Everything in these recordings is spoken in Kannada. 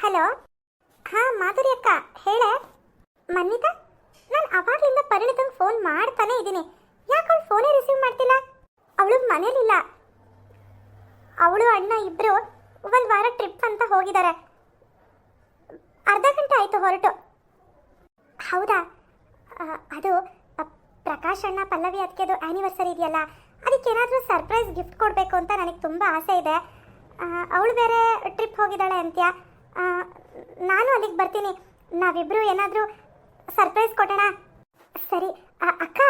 ಹಲೋ? ಹಾ, ಮಾಧುರಿ ಅಕ್ಕ, ಹೇಳ? ಮನ್ನಿತ, ನಾನು ಅವಾಗ್ಲಿಂದ ಪರಿಣಿತಂಗೆ ಫೋನ್ ಮಾಡ್ತಾನೆ ಇದ್ದೀನಿ. ಯಾಕೆ ಅವಳು ಫೋನೇ ರಿಸೀವ್ ಮಾಡ್ತಿಲ್ಲ? ಅವಳು ಮನೇಲಿಲ್ಲ. ಅವಳು, ಅಣ್ಣ ಇಬ್ರು ಒಂದು ವಾರ ಟ್ರಿಪ್ ಅಂತ ಹೋಗಿದ್ದಾರೆ ಅರ್ಧ ಗಂಟೆ ಆಯಿತು ಹೊರಟು. ಹೌದಾ? ಅದು, ಪ್ರಕಾಶ್ ಅಣ್ಣ ಪಲ್ಲವಿ ಅದಕ್ಕೆ ಅದು ಆ್ಯನಿವರ್ಸರಿ ಇದೆಯಲ್ಲ, ಅದಕ್ಕೆ ಏನಾದರೂ ಸರ್ಪ್ರೈಸ್ ಗಿಫ್ಟ್ ಕೊಡಬೇಕು ಅಂತ ನನಗೆ ತುಂಬ ಆಸೆ ಇದೆ. ಅವಳು ಬೇರೆ ಟ್ರಿಪ್ ಹೋಗಿದ್ದಾಳೆ ಅಂತ್ಯ? ನಾನು ಅಲ್ಲಿಗೆ ಬರ್ತೀನಿ. ನಾವಿಬ್ಬರು ಏನಾದರೂ ಸರ್ಪ್ರೈಸ್ ಕೊಡೋಣ. ಸರಿ ಅಕ್ಕ,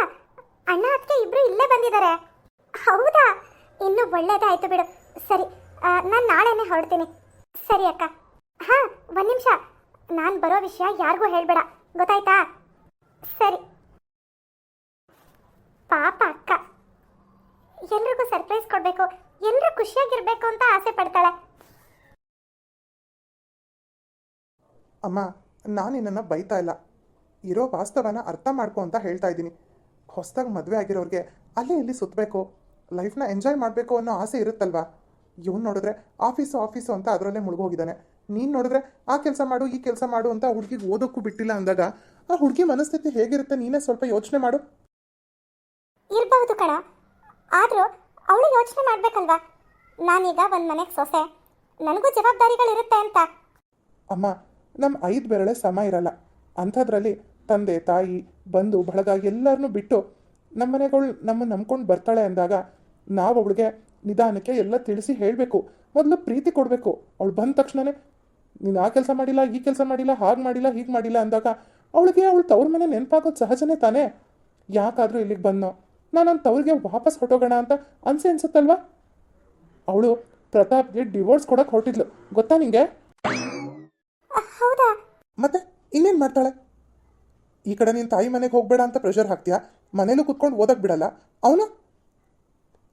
ಅಣ್ಣ ಅದಕ್ಕೆ ಇಬ್ರು ಇಲ್ಲೇ ಬಂದಿದ್ದಾರೆ. ಹೌದಾ? ಇನ್ನು ಒಳ್ಳೇದಾಯ್ತು ಬಿಡು. ಸರಿ ನಾನು ನಾಳೆನೇ ಹೊರಡ್ತೀನಿ. ಸರಿ ಅಕ್ಕ. ಹಾಂ, ಒಂದು ನಿಮಿಷ. ನಾನು ಬರೋ ವಿಷಯ ಯಾರಿಗೂ ಹೇಳಬೇಡ. ಗೊತ್ತಾಯ್ತಾ? ಸರಿ. ಪಾಪ ಅಕ್ಕ. ಎಲ್ರಿಗೂ ಸರ್ಪ್ರೈಸ್ ಕೊಡಬೇಕು. ಎಲ್ಲರೂ ಖುಷಿಯಾಗಿರ್ಬೇಕು ಅಂತ ಆಸೆ ಪಡ್ತಾಳೆ. ಅಮ್ಮ ನಾನು ನಿನ್ನನ್ನು ಬೈತಾ ಇಲ್ಲ. ಇರೋ ವಾಸ್ತವನ ಅರ್ಥ ಮಾಡ್ಕೊ ಅಂತ ಹೇಳ್ತಾ ಇದ್ದೀನಿ. ಹೊಸದಾಗಿ ಮದುವೆ ಆಗಿರೋರಿಗೆ ಅಲ್ಲಿ ಇಲ್ಲಿ ಸುತ್ತಬೇಕು ಲೈಫ್ನ ಎಂಜಾಯ್ ಮಾಡಬೇಕು ಅನ್ನೋ ಆಸೆ ಇರುತ್ತಲ್ವಾ? ಇವ್ನು ನೋಡಿದ್ರೆ ಆಫೀಸು ಆಫೀಸು ಅಂತ ಅದರಲ್ಲೇ ಮುಳುಗೋಗಿದ್ದಾನೆ. ನೀನು ನೋಡಿದ್ರೆ ಆ ಕೆಲಸ ಮಾಡು ಈ ಕೆಲಸ ಮಾಡು ಅಂತ ಹುಡುಗಿಗೆ ಓದೋಕ್ಕೂ ಬಿಟ್ಟಿಲ್ಲ ಅಂದಾಗ ಆ ಹುಡುಗಿ ಮನಸ್ಥಿತಿ ಹೇಗಿರುತ್ತೆ ನೀನೇ ಸ್ವಲ್ಪ ಯೋಚನೆ ಮಾಡು. ಇರಬಹುದು ಕಣ. ಆದರೂ ಅವಳು ಯೋಚನೆ ಮಾಡ್ಬೇಕಲ್ವಾ? ನಾನೀಗ ಒಂದು ಮನೆಗೆ ಸೊಸೆ. ನನಗೂ ಜವಾಬ್ದಾರಿಗಳಿರುತ್ತೆ ಅಂತ. ಅಮ್ಮ ನಮ್ಮ ಐದು ಬೆರಳೆ ಸಮ ಇರಲ್ಲ. ಅಂಥದ್ರಲ್ಲಿ ತಂದೆ, ತಾಯಿ, ಬಂಧು, ಬಳಗ ಎಲ್ಲರನ್ನೂ ಬಿಟ್ಟು ನಮ್ಮ ಮನೆಗಳು ನಮ್ಮನ್ನು ನಂಬ್ಕೊಂಡು ಬರ್ತಾಳೆ ಅಂದಾಗ ನಾವು ಅವಳಿಗೆ ನಿಧಾನಕ್ಕೆ ಎಲ್ಲ ತಿಳಿಸಿ ಹೇಳಬೇಕು. ಮೊದಲು ಪ್ರೀತಿ ಕೊಡಬೇಕು. ಅವಳು ಬಂದ ತಕ್ಷಣವೇ ನೀನು ಆ ಕೆಲಸ ಮಾಡಿಲ್ಲ, ಈ ಕೆಲಸ ಮಾಡಿಲ್ಲ, ಹಾಗೆ ಮಾಡಿಲ್ಲ, ಹೀಗೆ ಮಾಡಿಲ್ಲ ಅಂದಾಗ ಅವಳಿಗೆ ಅವಳು ತವ್ರ ಮನೆ ನೆನಪಾಗೋದು ಸಹಜನೇ ತಾನೇ? ಯಾಕಾದರೂ ಇಲ್ಲಿಗೆ ಬಂದೋ ನಾನು ತವ್ರಿಗೆ ವಾಪಸ್ ಹೊಟ್ಟೋಗೋಣ ಅಂತ ಅನ್ಸೆ ಅನ್ಸುತ್ತಲ್ವಾ? ಅವಳು ಪ್ರತಾಪ್ಗೆ ಡಿವೋರ್ಸ್ ಕೊಡೋಕೆ ಹೊರಟಿದ್ಲು. ಗೊತ್ತಾ ನಿಂಗೆ? ಮತ್ತೆ ಇನ್ನೇನು ಮಾಡ್ತಾಳೆ? ಈ ಕಡೆ ನೀನು ತಾಯಿ ಮನೆಗೆ ಹೋಗಬೇಡ ಅಂತ ಪ್ರೆಷರ್ ಹಾಕ್ತೀಯಾ? ಮನೇಲೂ ಕುತ್ಕೊಂಡು ಓದಕ್ಕೆ ಬಿಡಲ್ಲ. ಅವನು?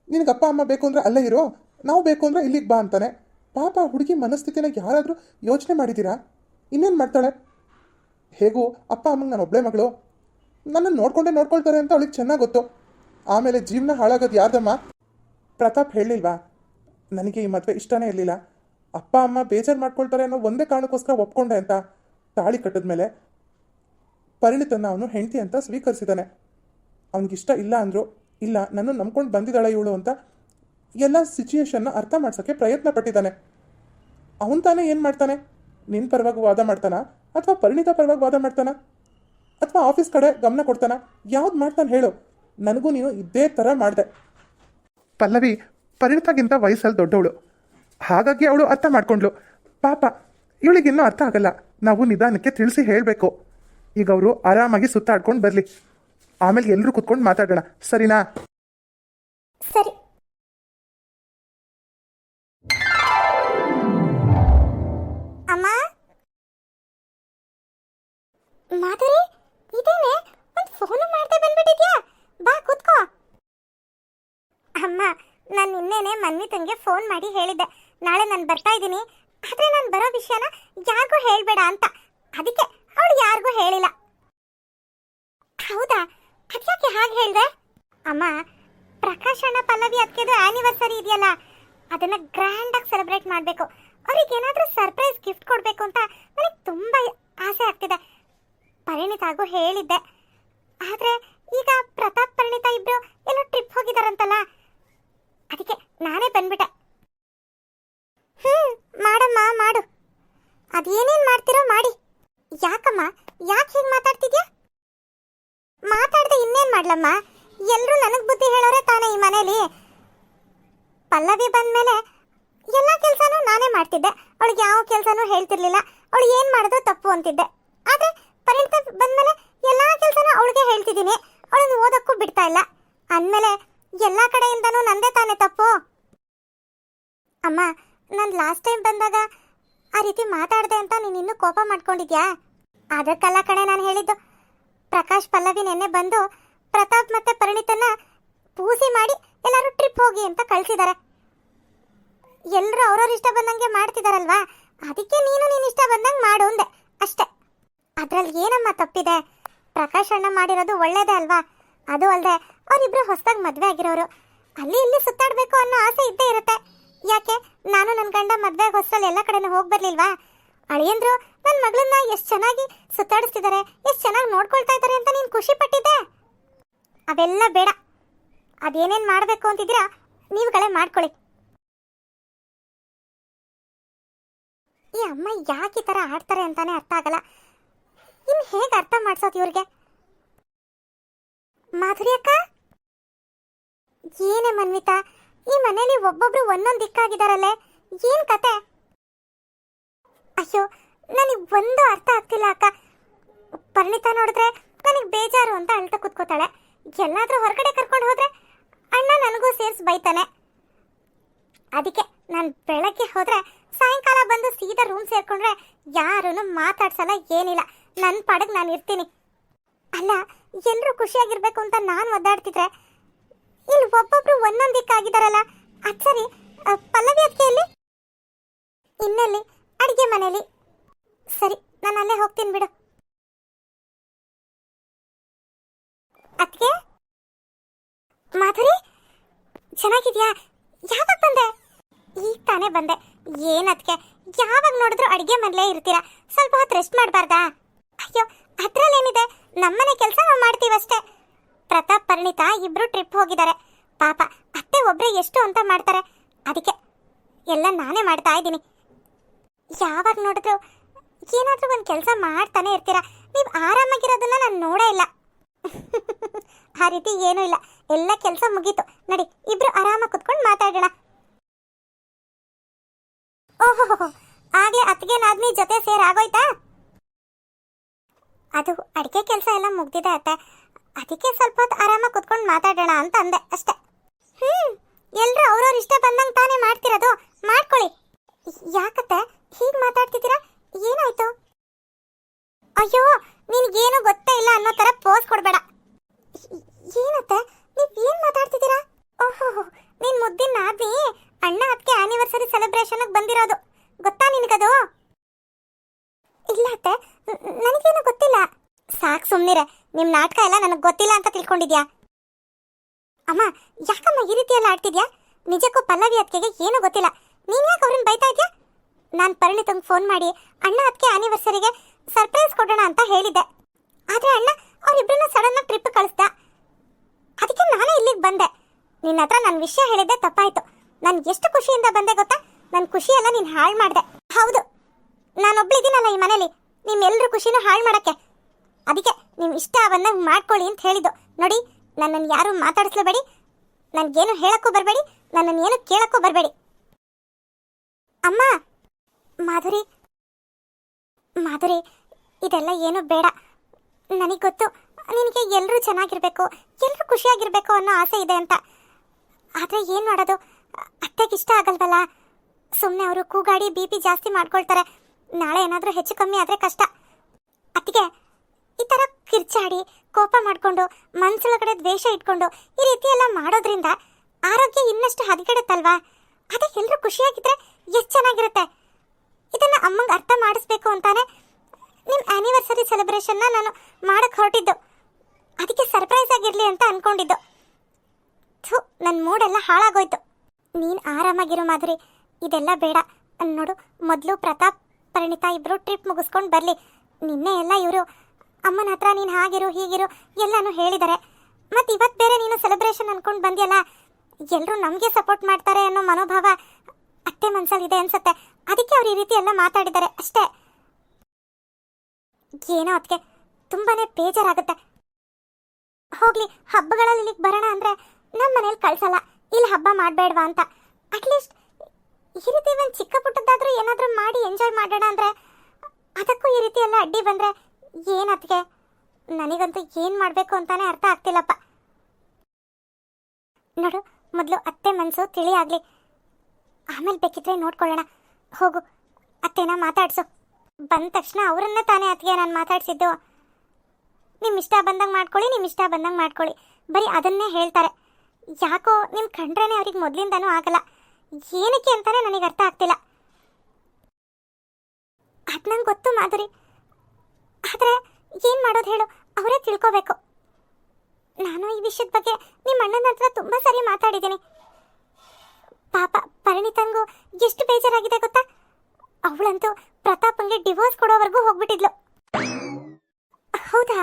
ನಿನಗೆ ಅಪ್ಪ, ಅಮ್ಮ ಬೇಕು ಅಂದರೆ ಅಲ್ಲೇ ಇರೋ. ನಾವು ಬೇಕು ಅಂದರೆ ಇಲ್ಲಿಗೆ ಬಾ ಅಂತಾನೆ. ಪಾಪ ಹುಡುಗಿ ಮನಸ್ಥಿತಿನ ಯಾರಾದರೂ ಯೋಚನೆ ಮಾಡಿದ್ದೀರಾ ಇನ್ನೇನು ಮಾಡ್ತಾಳೆ? ಹೇಗೂ ಅಪ್ಪ, ಅಮ್ಮಂಗೆ ನಾನು ಒಬ್ಬಳೇ ಮಗಳು. ನನ್ನನ್ನು ನೋಡ್ಕೊಂಡೇ ನೋಡ್ಕೊಳ್ತಾರೆ ಅಂತ ಅವಳಿಗೆ ಚೆನ್ನಾಗಿ ಗೊತ್ತು. ಆಮೇಲೆ ಜೀವನ ಹಾಳಾಗೋದು ಯಾರ್ದಮ್ಮ? ಪ್ರತಾಪ್ ಹೇಳಿಲ್ವಾ ನನಗೆ ಈ ಮದುವೆ ಇಷ್ಟನೇ ಇರಲಿಲ್ಲ. ಅಪ್ಪ, ಅಮ್ಮ ಬೇಜಾರು ಮಾಡ್ಕೊಳ್ತಾರೆ ಅನ್ನೋ ಒಂದೇ ಕಾರಣಕ್ಕೋಸ್ಕರ ಒಪ್ಕೊಂಡೆ ಅಂತ. ತಾಳಿ ಕಟ್ಟಿದ ಮೇಲೆ ಪರಿಣಿತನ ಅವನು ಹೆಂಡತಿ ಅಂತ ಸ್ವೀಕರಿಸಿದ್ದಾನೆ ಅವನಿಗಿಷ್ಟ ಇಲ್ಲ ಅಂದರು, ಇಲ್ಲ ನನ್ನ ನಂಬ್ಕೊಂಡು ಬಂದಿದ್ದಾಳೆ ಇವಳು ಅಂತ ಎಲ್ಲ ಸಿಚುಯೇಷನ್ನ ಅರ್ಥ ಮಾಡ್ಸೋಕ್ಕೆ ಪ್ರಯತ್ನ ಪಟ್ಟಿದ್ದಾನೆ. ಅವನು ತಾನೇ ಏನು ಮಾಡ್ತಾನೆ? ನಿನ್ನ ಪರವಾಗಿ ವಾದ ಮಾಡ್ತಾನ? ಅಥವಾ ಪರಿಣಿತ ಪರವಾಗಿ ವಾದ ಮಾಡ್ತಾನ? ಅಥವಾ ಆಫೀಸ್ ಕಡೆ ಗಮನ ಕೊಡ್ತಾನ? ಯಾವ್ದು ಮಾಡ್ತಾನೆ ಹೇಳು. ನನಗೂ ನೀನು ಇದೇ ಥರ ಮಾಡಿದೆ. ಪಲ್ಲವಿ ಪರಿಣಿತಗಿಂತ ವಯಸ್ಸಲ್ಲಿ ದೊಡ್ಡವಳು. ಹಾಗಾಗಿ ಅವಳು ಅರ್ಥ ಮಾಡ್ಕೊಂಡ್ಳು. ಪಾಪ, ಇವಳಿಗಿನ್ನೂ ಅರ್ಥ ಆಗಲ್ಲ. ನಾವು ನಿಧಾನಕ್ಕೆ ತಿಳಿಸಿ ಹೇಳಬೇಕು. ಈಗ ಅವರು ಆರಾಮಾಗಿ ಸುತ್ತಾಡ್ಕೊಂಡು ಬರಲಿ. ಆಮೇಲೆ ಎಲ್ಲರೂ ಕುತ್ಕೊಂಡು ಮಾತಾಡೋಣ. ಸರಿನಾ? ಸರಿ. ಅಮ್ಮ? ಮಾಧುರಿ ಇದೇನೆ? ಒಂದು ಫೋನು ಮಾಡ್ದೆ ಬಂದ್ಬಿಟ್ಟಿದ್ಯಾ? ಬಾ, ಕೂತ್ಕೋ. ಅಮ್ಮ, ನಾನು ನಿನ್ನೆನೆ ಮನ್ವಿತಂಗೆ ಫೋನ್ ಮಾಡಿ ಹೇಳಿದ್ದೆ. ನಾಳೆ ನಾನು ಬರ್ತಾ ಇದ್ದೀನಿ. ಆದರೆ ನಾನು ಬರೋ ವಿಷಯನ ಯಾರಿಗೂ ಹೇಳಬೇಡ ಅಂತ. ಅದಕ್ಕೆ ಅವಳು ಯಾರಿಗೂ ಹೇಳಿಲ್ಲ. ಹೌದಾ? ಅದ್ಯಾಕೆ ಹಾಗೆ ಹೇಳ್ದೆ? ಅಮ್ಮ, ಪ್ರಕಾಶ್ ಅಣ್ಣ ಪಲ್ಲವಿ ಅದಕ್ಕೆದು ಆನಿವರ್ಸರಿ ಇದೆಯಲ್ಲ, ಅದನ್ನ ಗ್ರ್ಯಾಂಡ್ ಆಗಿ ಸೆಲೆಬ್ರೇಟ್ ಮಾಡಬೇಕು. ಅವ್ರಿಗೆ ಏನಾದರೂ ಸರ್ಪ್ರೈಸ್ ಗಿಫ್ಟ್ ಕೊಡಬೇಕು ಅಂತ ನನಗೆ ತುಂಬ ಆಸೆ ಆಗ್ತಿದೆ. ಪರಿಣಿತಾಗೂ ಹೇಳಿದ್ದೆ ಆದರೆ ಈಗ ಪ್ರತಾಪ್ ಪರಿಣಿತ ಇಬ್ರು ಎಲ್ಲ ಟ್ರಿಪ್ ಹೋಗಿದಾರಂತಲ್ಲ ಅದಕ್ಕೆ ನಾನೇ ಬಂದ್ಬಿಟ್ಟೆ ಹ್ಞೂ ಮಾಡಮ್ಮ ಮಾಡು ಅದೇನೇನು ಮಾಡ್ತಿರೋ ಮಾಡಿ ಯಾಕಮ್ಮ ಯಾಕೆ ಹೀಗೆ ಮಾತಾಡ್ತಿದ್ಯಾ ಮಾತಾಡ್ದೆ ಇನ್ನೇನ್ ಮಾಡ್ಲಮ್ಮ ಎಲ್ರೂ ನನಗ್ ಬುದ್ಧಿ ಹೇಳೋರೆ ತಾನೇ ಈ ಮನೇಲಿ ಪಲ್ಲವಿ ಬಂದ್ಮೇಲೆ ಎಲ್ಲ ಕೆಲಸನೂ ನಾನೇ ಮಾಡ್ತಿದ್ದೆ. ಅವಳಿಗೆ ಯಾವ ಕೆಲಸನೂ ಹೇಳ್ತಿರ್ಲಿಲ್ಲ. ಅವಳು ಏನು ಮಾಡೋದು ತಪ್ಪು ಅಂತಿದ್ದೆ. ಆದರೆ ಪರಿಣಿತ ಬಂದ್ಮೇಲೆ ಎಲ್ಲ ಕೆಲಸನೂ ಅವಳಿಗೆ ಹೇಳ್ತಿದ್ದೀನಿ. ಅವಳನ್ನು ಓದೋಕ್ಕೂ ಬಿಡ್ತಾ ಇಲ್ಲ. ಅಂದಮೇಲೆ ಎಲ್ಲ ಕಡೆಯಿಂದನೂ ನಂದೇ ತಾನೇ ತಪ್ಪು? ಅಮ್ಮ, ನಾನು ಲಾಸ್ಟ್ ಟೈಮ್ ಬಂದಾಗ ಆ ರೀತಿ ಮಾತಾಡಿದೆ ಅಂತ ನೀನು ಇನ್ನೂ ಕೋಪ ಮಾಡ್ಕೊಂಡಿದ್ಯಾ? ಅದಕ್ಕಲ್ಲ ಕಡೆ ನಾನು ಹೇಳಿದ್ದು. ಪ್ರಕಾಶ್ ಪಲ್ಲವಿ ನೆನ್ನೆ ಬಂದು ಪ್ರತಾಪ್ ಮತ್ತೆ ಪರಿಣಿತನ ಪೂಸಿ ಮಾಡಿ ಎಲ್ಲರೂ ಟ್ರಿಪ್ ಹೋಗಿ ಅಂತ ಕಳ್ಸಿದ್ದಾರೆ. ಎಲ್ಲರೂ ಅವ್ರವ್ರ ಇಷ್ಟ ಬಂದಂಗೆ ಮಾಡ್ತಿದಾರಲ್ವಾ? ಅದಕ್ಕೆ ನೀನು ನೀನು ಇಷ್ಟ ಬಂದಂಗೆ ಮಾಡು ಅಂದೆ. ಅಷ್ಟೇ. ಅದ್ರಲ್ಲಿ ಏನಮ್ಮ ತಪ್ಪಿದೆ? ಪ್ರಕಾಶ್ ಅಣ್ಣ ಮಾಡಿರೋದು ಒಳ್ಳೇದೇ ಅಲ್ವಾ? ಅದು ಅಲ್ಲದೆ ಅವರಿಬ್ರು ಹೊಸದಾಗಿ ಮದುವೆ ಆಗಿರೋರು. ಅಲ್ಲಿ ಇಲ್ಲಿ ಸುತ್ತಾಡಬೇಕು ಅನ್ನೋ ಆಸೆ ಇದ್ದೇ ಇರುತ್ತೆ. ಯಾಕೆ? ನಾನು ನನ್ನ ಗಂಡ ಮದುವೆ ಹೊಸಲ್ಲಿ ಎಲ್ಲ ಕಡೆನೂ ಹೋಗಿ ಬರ್ಲಿಲ್ವಾ? ಅಳಿಯಂದ್ರು ನನ್ನ ಮಗಳನ್ನ ಎಷ್ಟು ಚೆನ್ನಾಗಿ ಸುತ್ತಾಡಿಸ್ತಿದ್ದಾರೆ ಎಷ್ಟು ಚೆನ್ನಾಗಿ ನೋಡ್ಕೊಳ್ತಾ ಇದ್ದಾರೆ ಅಂತ ನೀನು ಖುಷಿ ಪಟ್ಟಿದ್ದೆ? ಅವೆಲ್ಲ ಬೇಡ. ಅದೇನೇನು ಮಾಡಬೇಕು ಅಂತಿದ್ದೀರಾ? ನೀವುಗಳೇ ಮಾಡ್ಕೊಳ್ಳಿ. ಈ ಅಮ್ಮ ಯಾಕೆ ಈ ಥರ ಆಡ್ತಾರೆ ಅಂತಾನೆ ಅರ್ಥ ಆಗಲ್ಲ. ಇನ್ನು ಹೇಗೆ ಅರ್ಥ ಮಾಡ್ಸೋದು ಇವ್ರಿಗೆ? ಮಾಧುರಿ ಅಕ್ಕ? ಏನೇ ಮನ್ವಿತಾ, ಈ ಮನೇಲಿ ಒಬ್ಬೊಬ್ರು ಒಂದೊಂದು ದಿಕ್ಕಾಗಿದ್ದಾರಲ್ಲೇ ಏನ್ ಕತೆ? ಅಯ್ಯೋ, ನನಗೆ ಒಂದು ಅರ್ಥ ಆಗ್ತಿಲ್ಲ ಅಕ್ಕ. ಪರಿಣಿತ ನೋಡಿದ್ರೆ ನನಗೆ ಬೇಜಾರು ಅಂತ ಅಳ್ತಾ ಕುತ್ಕೋತಾಳೆ. ಎಲ್ಲಾದ್ರೂ ಹೊರಗಡೆ ಕರ್ಕೊಂಡು ಹೋದ್ರೆ ಅಣ್ಣ ನನಗೂ ಸೇರಿಸಿ ಬೈತಾನೆ. ಅದಕ್ಕೆ ನಾನು ಬೆಳಗ್ಗೆ ಹೋದ್ರೆ ಬಂದು ಸೀದಾ ರೂಮ್ ಸೇರ್ಕೊಂಡ್ರೆ ಯಾರೂ ಮಾತಾಡ್ಸಲ್ಲ, ಏನಿಲ್ಲ. ನನ್ನ ಪಾಡಕ್ ನಾನು ಇರ್ತೀನಿ. ಅಲ್ಲ ಎಲ್ಲರೂ ಖುಷಿಯಾಗಿರ್ಬೇಕು ಅಂತ ನಾನು ಒದ್ದಾಡ್ತಿದ್ರೆ? ಇಲ್ಲಿ ಒಬ್ಬೊಬ್ರು ಒಂದೊಂದು ದಿಕ್ಕಾಗಿದ್ದಾರಲ್ಲ ಅದ್ ಸರಿ ಪಲ್ಲವಿ ಅದಕ್ಕೆಯಲ್ಲಿ ಇನ್ನಲ್ಲಿ? ಅಡಿಗೆ ಮನೇಲಿ. ಸರಿ, ನಾನು ಅಲ್ಲೇ ಹೋಗ್ತೀನಿ ಬಿಡು. ಅದಕ್ಕೆ ಮಾಧುರಿ? ಚೆನ್ನಾಗಿದ್ಯಾ? ಯಾವಾಗ ಬಂದೆ? ಈಗ ತಾನೇ ಬಂದೆ. ಏನ್ ಅದಕ್ಕೆ ಯಾವಾಗ ನೋಡಿದ್ರು ಅಡಿಗೆ ಮನೇಲೇ ಇರ್ತೀರಾ? ಸ್ವಲ್ಪ ಹೊತ್ತು ರೆಸ್ಟ್ ಮಾಡಬಾರ್ದಾ? ಅಯ್ಯೋ, ಅದ್ರಲ್ಲೇನಿದೆ? ನಮ್ಮನೆ ಕೆಲಸ ನಾವು ಮಾಡ್ತೀವಷ್ಟೇ. ಪ್ರತಾಪ್, ಪರಿಣಿತಾ ಇಬ್ರು ಟ್ರಿಪ್ ಹೋಗಿದ್ದಾರೆ. ಪಾಪ, ಅತ್ತೆ ಒಬ್ರೇ ಎಷ್ಟು ಅಂತ ಮಾಡ್ತಾರೆ. ಅದಕ್ಕೆ ಎಲ್ಲ ನಾನೇ ಮಾಡ್ತಾ ಇದ್ದೀನಿ. ಯಾವಾಗ ನೋಡಿದ್ರು ಏನಾದರೂ ಒಂದು ಕೆಲಸ ಮಾಡ್ತಾನೆ ಇರ್ತೀರಾ? ನೀವು ಆರಾಮಾಗಿರೋದನ್ನ ನಾನು ನೋಡೇ ಇಲ್ಲ. ಆ ರೀತಿ ಏನೂ ಇಲ್ಲ. ಎಲ್ಲ ಕೆಲಸ ಮುಗೀತು. ನಡಿ, ಇಬ್ರು ಆರಾಮಾಗಿ ಕುತ್ಕೊಂಡು ಮಾತಾಡೋಣ. ಆಗ್ಲೇ ಅತ್ತಿಗೆ ನಾದ್ನಿ ಜೊತೆ ಸೇರ್ ಆಗೋಯ್ತಾ? ಅದು ಅಡಿಗೆ ಕೆಲಸ ಎಲ್ಲ ಮುಗ್ದಿದೆ ಅತ್ತ. ಅದಕ್ಕೆ ಸ್ವಲ್ಪ ಹೊತ್ತು ಆರಾಮಾಗಿ ಕುತ್ಕೊಂಡು ಮಾತಾಡೋಣ ಅಂತ ಅಂದೆ ಅಷ್ಟೇ. ಹ್ಮ್, ಎಲ್ರು ಅವ್ರವ್ರ ಇಷ್ಟ ಬಂದಂಗೆ ತಾನೇ ಮಾಡ್ತಿರೋದು. ಮಾಡ್ಕೊಳ್ಳಿ. ಯಾಕತ್ತೆ? ಹೀಗೆ ಮಾತಾಡ್ತಿದ್ದೀರಾ? ಏನಾಯ್ತು? ಅಯ್ಯೋ, ನಿನ್ಗೇನು ಗೊತ್ತೇ ಇಲ್ಲ ಅನ್ನೋ ತರ ಪೋಸ್ ಕೊಡ್ಬೇಡ. ಏನತ್ತೆ? ನೀವ್ ಏನ್ ಮಾತಾಡ್ತಿದ್ದೀರಾ? ಓಹೋ ನಿನ್ ಮುದ್ದಿನ ನಾದ್ನಿ. ಅಣ್ಣ ಅದಕ್ಕೆ ಆನಿವರ್ಸರಿ ಸೆಲೆಬ್ರೇಷನ್ ಬಂದಿರೋದು. ಗೊತ್ತಾ ನಿನಗದು? ಇಲ್ಲ ಅತ್ತೆ ನನಗೇನು ಗೊತ್ತಿಲ್ಲ. ಸಾಕು ಸುಮ್ನಿರೆ, ನಿಮ್ ನಾಟಕ ಎಲ್ಲ ನನಗೆ ಗೊತ್ತಿಲ್ಲ ಅಂತ ತಿಳ್ಕೊಂಡಿದ್ಯಾ? ಅಮ್ಮ, ಯಾಕಮ್ಮ ಈ ರೀತಿ ಎಲ್ಲ ಆಡ್ತಿದ್ಯಾ? ನಿಜಕ್ಕೂ ಪಲ್ಲವಿ ಅದಕ್ಕೆ ಏನು ಗೊತ್ತಿಲ್ಲ. ನೀನ್ ಯಾಕೆ ಅವ್ರನ್ನ ಬೈತಾ ಇದ್ಯಾ? ನಾನು ಪರಿಣಿತಂಗೆ ಫೋನ್ ಮಾಡಿ ಅಣ್ಣ ಅದಕ್ಕೆ ಆನಿವರ್ಸರಿಗೆ ಸರ್ಪ್ರೈಸ್ ಕೊಡೋಣ ಅಂತ ಹೇಳಿದ್ದೆ. ಆದ್ರೆ ಅಣ್ಣ ಅವರಿಬ್ಬರನ್ನ ಸಡನ್ ಆಗಿ ಟ್ರಿಪ್ ಕಳಿಸ್ದ. ಅದಕ್ಕೆ ನಾನೇ ಇಲ್ಲಿಗೆ ಬಂದೆ. ನಿನ್ನ ಹತ್ರ ನನ್ನ ವಿಷಯ ಹೇಳಿದ್ದೆ ತಪ್ಪಾಯ್ತು. ನಾನು ಎಷ್ಟು ಖುಷಿಯಿಂದ ಬಂದೆ ಗೊತ್ತಾ? ನನ್ನ ಖುಷಿ ಎಲ್ಲ ನೀನು ಹಾಳು ಮಾಡಿದೆ. ಹೌದು. ನಾನೊಬ್ಳಿದ್ದೀನಲ್ಲ ಈ ಮನೇಲಿ. ನಿಮ್ಮೆಲ್ಲರ ಖುಷಿನೂ ಹಾಳು ಮಾಡಕ್ಕೆ. ಅದಕ್ಕೆ ನೀವು ಇಷ್ಟ ಬಂದಂಗೆ ಮಾಡ್ಕೊಳ್ಳಿ ಅಂತ ಹೇಳಿದ್ದು. ನೋಡಿ ನನ್ನನ್ನು ಯಾರು ಮಾತಾಡಿಸ್ಲೇಬೇಡಿ ನನಗೇನು ಹೇಳೋಕ್ಕೂ ಬರಬೇಡಿ. ನನ್ನನ್ನು ಏನು ಕೇಳೋಕ್ಕೂ ಬರಬೇಡಿ. ಅಮ್ಮ! ಮಾಧುರಿ! ಮಾಧುರಿ, ಇದೆಲ್ಲ ಏನು ಬೇಡ. ನನಗೆ ಗೊತ್ತು. ನಿನಗೆ ಎಲ್ಲರೂ ಚೆನ್ನಾಗಿರಬೇಕು. ಎಲ್ಲರೂ ಖುಷಿಯಾಗಿರಬೇಕು ಅನ್ನೋ ಆಸೆ ಇದೆ ಅಂತ. ಆದರೆ ಏನು ಮಾಡೋದು? ಅತ್ತೆಗೆ ಇಷ್ಟ ಆಗಲ್ವಲ್ಲ? ಸುಮ್ಮನೆ ಅವರು ಕೂಗಾಡಿ ಬಿ ಪಿ ಜಾಸ್ತಿ ಮಾಡ್ಕೊಳ್ತಾರೆ. ನಾಳೆ ಏನಾದರೂ ಹೆಚ್ಚು ಕಮ್ಮಿ ಆದರೆ ಕಷ್ಟ. ಅತ್ತಿಗೆ ಈ ಥರ ಕಿರ್ಚಾಡಿ, ಕೋಪ ಮಾಡಿಕೊಂಡು ಮನಸ್ಸೊಳಗಡೆ ದ್ವೇಷ ಇಟ್ಕೊಂಡು ಈ ರೀತಿ ಎಲ್ಲ ಮಾಡೋದ್ರಿಂದ ಆರೋಗ್ಯ ಇನ್ನಷ್ಟು ಹದಗೆಡುತ್ತಲ್ವಾ? ಅದೇ ಎಲ್ಲರೂ ಖುಷಿಯಾಗಿದ್ರೆ ಎಷ್ಟು ಚೆನ್ನಾಗಿರುತ್ತೆ? ಇದನ್ನು ಅಮ್ಮಂಗೆ ಅರ್ಥ ಮಾಡಿಸ್ಬೇಕು ಅಂತಾನೆ ನಿಮ್ಮ ಆ್ಯನಿವರ್ಸರಿ ಸೆಲೆಬ್ರೇಷನ್ನ ನಾನು ಮಾಡೋಕ್ಕೆ ಹೊರಟಿದ್ದು. ಅದಕ್ಕೆ ಸರ್ಪ್ರೈಸ್ ಆಗಿರಲಿ ಅಂತ ಅಂದ್ಕೊಂಡಿದ್ದು ಥೂ ನನ್ನ ಮೂಡೆಲ್ಲ ಹಾಳಾಗೋಯ್ತು. ನೀನು ಆರಾಮಾಗಿರೋ ಮಾದರಿ. ಇದೆಲ್ಲ ಬೇಡ. ನೋಡು, ಮೊದಲು ಪ್ರತಾಪ್, ಪರಿಣಿತ ಇಬ್ಬರು ಟ್ರಿಪ್ ಮುಗಿಸ್ಕೊಂಡು ಬರಲಿ. ನಿನ್ನೆ ಎಲ್ಲ ಇವರು, ಅಮ್ಮನ ಹತ್ರ ನೀನು ಹಾಗಿರು, ಹೀಗಿರು ಎಲ್ಲನೂ ಹೇಳಿದ್ದಾರೆ ಮತ್ತು ಇವತ್ತು ಬೇರೆ ನೀನು ಸೆಲೆಬ್ರೇಷನ್ ಅಂದ್ಕೊಂಡು ಬಂದ್ಯಲ್ಲ? ಎಲ್ಲರೂ ನಮಗೆ ಸಪೋರ್ಟ್ ಮಾಡ್ತಾರೆ ಅನ್ನೋ ಮನೋಭಾವ ಅತ್ತೆ ಮನ್ಸಲ್ಲಿದೆ ಅನ್ಸುತ್ತೆ. ಅದಕ್ಕೆ ಅವ್ರು ಈ ರೀತಿ ಎಲ್ಲ ಮಾತಾಡಿದ್ದಾರೆ ಅಷ್ಟೇ. ಏನೋ ಅದಕ್ಕೆ ತುಂಬಾನೇ ಬೇಜಾರಾಗುತ್ತೆ. ಹೋಗ್ಲಿ ಹಬ್ಬಗಳಲ್ಲಿ ಇಲ್ಲಿಗೆ ಬರೋಣ ಅಂದರೆ ನಮ್ಮ ಮನೇಲಿ ಕಳ್ಸಲ್ಲ. ಇಲ್ಲಿ ಹಬ್ಬ ಮಾಡಬೇಡವಾ ಅಂತ. ಅಟ್ಲೀಸ್ಟ್ ಈ ರೀತಿ ಒಂದು ಚಿಕ್ಕ ಪುಟ್ಟದ್ದಾದರೂ ಏನಾದರೂ ಮಾಡಿ ಎಂಜಾಯ್ ಮಾಡೋಣ ಅಂದರೆ ಅದಕ್ಕೂ ಈ ರೀತಿ ಎಲ್ಲ ಅಡ್ಡಿ ಬಂದ್ರೆ ಏನತ್ಗೆ ನನಗಂತೂ ಏನು ಮಾಡಬೇಕು ಅಂತಾನೆ ಅರ್ಥ ಆಗ್ತಿಲ್ಲಪ್ಪ. ನೋಡು, ಮೊದಲು ಅತ್ತೆ ಮನಸ್ಸು ತಿಳಿ ಆಗಲಿ. ಆಮೇಲೆ ಬೇಕಿದ್ರೆ ನೋಡ್ಕೊಳ್ಳೋಣ. ಹೋಗು, ಅತ್ತೆನ ಮಾತಾಡ್ಸು. ಬಂದ ತಕ್ಷಣ ಅವರನ್ನ ತಾನೇ ಅತ್ತಿಗೆ ನಾನು ಮಾತಾಡ್ಸಿದ್ದು. ನಿಮ್ಮ ಇಷ್ಟ ಬಂದಂಗೆ ಮಾಡ್ಕೊಳ್ಳಿ ನಿಮ್ಮ ಇಷ್ಟ ಬಂದಂಗೆ ಮಾಡ್ಕೊಳ್ಳಿ. ಬರೀ ಅದನ್ನೇ ಹೇಳ್ತಾರೆ. ಯಾಕೋ ನಿಮ್ಮ ಕಂಡ್ರೇನೆ ಅವ್ರಿಗೆ ಮೊದಲಿಂದನೂ ಆಗಲ್ಲ. ಏನಕ್ಕೆ ಅಂತಾನೆ ನನಗೆ ಅರ್ಥ ಆಗ್ತಿಲ್ಲ. ಅದು ನಂಗೆ ಗೊತ್ತು, ಮಾಧುರಿ. ಆದರೆ ಏನು ಮಾಡೋದು ಹೇಳು, ಅವರೇ ತಿಳ್ಕೋಬೇಕು. ನಾನು ಈ ವಿಷಯದ ಬಗ್ಗೆ ನಿಮ್ಮ ಅಣ್ಣನ ಹತ್ರ ತುಂಬ ಸರಿ ಮಾತಾಡಿದ್ದೀನಿ. ಪಾಪ ಪರಿಣಿತಂಗೂ ಎಷ್ಟು ಬೇಜಾರಾಗಿದೆ ಗೊತ್ತಾ? ಅವಳಂತೂ ಪ್ರತಾಪಂಗೆ ಡಿವೋರ್ಸ್ ಕೊಡೋವರೆಗೂ ಹೋಗ್ಬಿಟ್ಟಿದ್ಲು. ಹೌದಾ?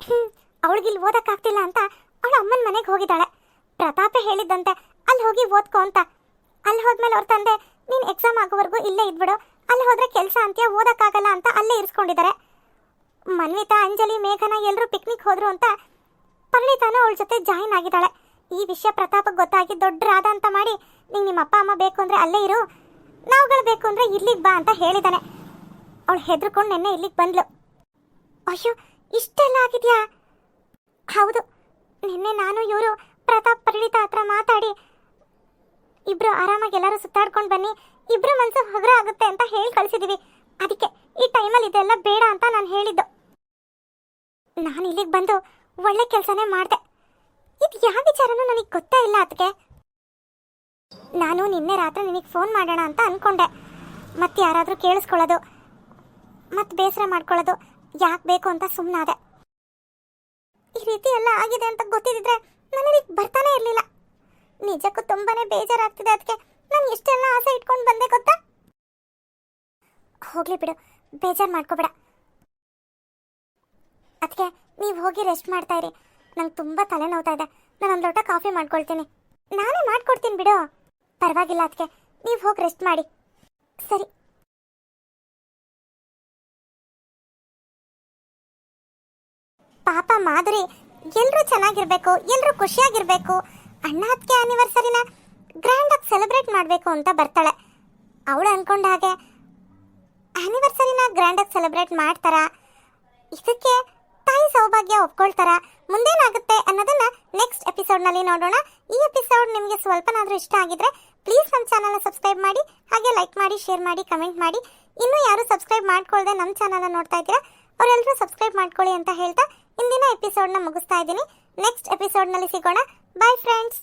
ಅವಳಿಗೆ ಅವಳಿಗಿಲ್ಲಿ ಓದಕ್ಕಾಗ್ತಿಲ್ಲ ಅಂತ ಅವಳ ಅಮ್ಮನ ಮನೆಗೆ ಹೋಗಿದ್ದಾಳೆ. ಪ್ರತಾಪೇ ಹೇಳಿದ್ದಂತೆ ಅಲ್ಲಿ ಹೋಗಿ ಓದ್ಕೋ ಅಂತ. ಅಲ್ಲಿ ಹೋದ್ಮೇಲೆ ಅವ್ರ ತಂದೆ, ನೀನು ಎಕ್ಸಾಮ್ ಆಗೋವರೆಗೂ ಇಲ್ಲೇ ಇದ್ಬಿಡು. ಅಲ್ಲಿ ಹೋದ್ರೆ ಕೆಲಸ ಅಂತ್ಯ? ಓದಕ್ಕಾಗಲ್ಲ ಅಂತ ಅಲ್ಲೇ ಇರಿಸ್ಕೊಂಡಿದ್ದಾರೆ ಮನ್ವಿತಾ, ಅಂಜಲಿ, ಮೇಘನ ಎಲ್ಲರೂ ಪಿಕ್ನಿಕ್ ಹೋದ್ರು ಅಂತ ಪರಿಣಿತಾನು ಅವಳ ಜೊತೆ ಜಾಯಿನ್ ಆಗಿದ್ದಾಳೆ. ಈ ವಿಷಯ ಪ್ರತಾಪಕ್ಕೆ ಗೊತ್ತಾಗಿ ದೊಡ್ಡ ರಾಧ ಅಂತ ಮಾಡಿ ನಿಂಗೆ ನಿಮ್ಮ ಅಪ್ಪ, ಅಮ್ಮ ಬೇಕು ಅಂದ್ರೆ ಅಲ್ಲೇ ಇರು. ನಾವುಗಳು ಬೇಕು ಅಂದ್ರೆ ಇಲ್ಲಿಗೆ ಬಾ ಅಂತ ಹೇಳಿದಾನೆ. ಅವಳು ಹೆದರ್ಕೊಂಡು ನೆನ್ನೆ ಇಲ್ಲಿಗೆ ಬಂದ್ಲು. ಅಯ್ಯೋ, ಇಷ್ಟೆಲ್ಲ ಆಗಿದ್ಯಾ? ಹೌದು. ನಿನ್ನೆ ನಾನು ಇವರು ಪ್ರತಾಪ್, ಪರಿಣಿತ ಹತ್ರ ಮಾತಾಡಿ. ಇಬ್ರು ಆರಾಮಾಗಿ ಎಲ್ಲರೂ ಸುತ್ತಾಡ್ಕೊಂಡು ಬನ್ನಿ. ಇಬ್ರು ಮನಸ್ಸು ಹಗುರ ಆಗುತ್ತೆ ಅಂತ ಹೇಳಿ ಕಳಿಸಿದೀವಿ. ಅದಕ್ಕೆ ಈ ಟೈಮಲ್ಲಿ ಇದೆಲ್ಲ ಬೇಡ ಅಂತ ನಾನು ಹೇಳಿದ್ದು. ನಾನು ಇಲ್ಲಿಗೆ ಬಂದು ಒಳ್ಳೆ ಕೆಲಸನೇ ಮಾಡಿದೆ. ಇದು ಯಾವ ವಿಚಾರನೂ ನನಗೆ ಗೊತ್ತೇ ಇಲ್ಲ ಅದಕ್ಕೆ ನಾನು ನಿನ್ನೆ ರಾತ್ರಿ ನಿನಗೆ ಫೋನ್ ಮಾಡೋಣ ಅಂತ ಅಂದ್ಕೊಂಡೆ ಮತ್ತೆ ಯಾರಾದರೂ ಕೇಳಿಸ್ಕೊಳ್ಳೋದು ಮತ್ತೆ ಬೇಸರ ಮಾಡ್ಕೊಳ್ಳೋದು ಯಾಕೆ ಬೇಕು ಅಂತ ಸುಮ್ಮನಾದೆ ಈ ರೀತಿ ಎಲ್ಲ ಆಗಿದೆ ಅಂತ ಗೊತ್ತಿದ್ರೆ ನಾನು ಇಲ್ಲಿಗೆ ಬರ್ತಾನೆ ಇರಲಿಲ್ಲ. ನಿಜಕ್ಕೂ ತುಂಬಾನೇ ಬೇಜಾರಾಗ್ತಿದೆ ಅದಕ್ಕೆ ನಾನು ಇಷ್ಟೆಲ್ಲ ಆಸೆ ಇಟ್ಕೊಂಡು ಬಂದೆ ಗೊತ್ತಾ? ಹೋಗ್ಲಿ ಬಿಡು, ಬೇಜಾರು ಮಾಡ್ಕೋಬೇಡ. ಅದಕ್ಕೆ ನೀವು ಹೋಗಿ ರೆಸ್ಟ್ ಮಾಡ್ತಾ ಇರಿ. ನಂಗೆ ತುಂಬ ತಲೆನೋವ್ತಾ ಇದೆ. ನಾನು ಒಂದು ಲೋಟ ಕಾಫಿ ಮಾಡ್ಕೊಳ್ತೀನಿ. ನಾನೇ ಮಾಡ್ಕೊಡ್ತೀನಿ ಬಿಡು. ಪರವಾಗಿಲ್ಲ ಅದಕ್ಕೆ ನೀವು ಹೋಗಿ ರೆಸ್ಟ್ ಮಾಡಿ. ಸರಿ. ಪಾಪ ಮಾಧುರಿ ಎಲ್ಲರೂ ಚೆನ್ನಾಗಿರ್ಬೇಕು ಎಲ್ಲರೂ ಖುಷಿಯಾಗಿರ್ಬೇಕು. ಅಣ್ಣ ಅದಕ್ಕೆ ಆನಿವರ್ಸರಿನ ಗ್ರ್ಯಾಂಡಾಗಿ ಸೆಲೆಬ್ರೇಟ್ ಮಾಡಬೇಕು ಅಂತ ಬರ್ತಾಳೆ. ಅವಳು ಅನ್ಕೊಂಡ ಹಾಗೆ ಆನಿವರ್ಸರಿನ ಗ್ರ್ಯಾಂಡಾಗಿ ಸೆಲೆಬ್ರೇಟ್ ಮಾಡ್ತಾರಾ? ಇದಕ್ಕೆ ತಾಯಿ ಸೌಭಾಗ್ಯ ಒಪ್ಕೊಳ್ತಾರ? ಮುಂದೇನಾಗುತ್ತೆ ಅನ್ನೋದನ್ನ ನೆಕ್ಸ್ಟ್ ಎಪಿಸೋಡ್ನಲ್ಲಿ ನೋಡೋಣ. ಈ ಎಪಿಸೋಡ್ ನಿಮಗೆ ಸ್ವಲ್ಪನಾದರೂ ಇಷ್ಟ ಆಗಿದ್ರೆ ಪ್ಲೀಸ್ ನಮ್ಮ ಚಾನಲ್ನ ಸಬ್ಸ್ಕ್ರೈಬ್ ಮಾಡಿ, ಹಾಗೆ ಲೈಕ್ ಮಾಡಿ ಶೇರ್ ಮಾಡಿ ಕಮೆಂಟ್ ಮಾಡಿ. ಇನ್ನೂ ಯಾರು ಸಬ್ಸ್ಕ್ರೈಬ್ ಮಾಡ್ಕೊಳ್ಳದೆ ನಮ್ಮ ಚಾನಲ್ನ ನೋಡ್ತಾ ಇದ್ದೀರಾ ಅವರೆಲ್ಲರೂ ಸಬ್ಸ್ಕ್ರೈಬ್ ಮಾಡ್ಕೊಳ್ಳಿ ಅಂತ ಹೇಳ್ತಾ ಇಂದಿನ ಎಪಿಸೋಡ್ನ ಮುಗಿಸ್ತಾ ಇದ್ದೀನಿ. ನೆಕ್ಸ್ಟ್ ಎಪಿಸೋಡ್ನಲ್ಲಿ ಸಿಗೋಣ. Bye friends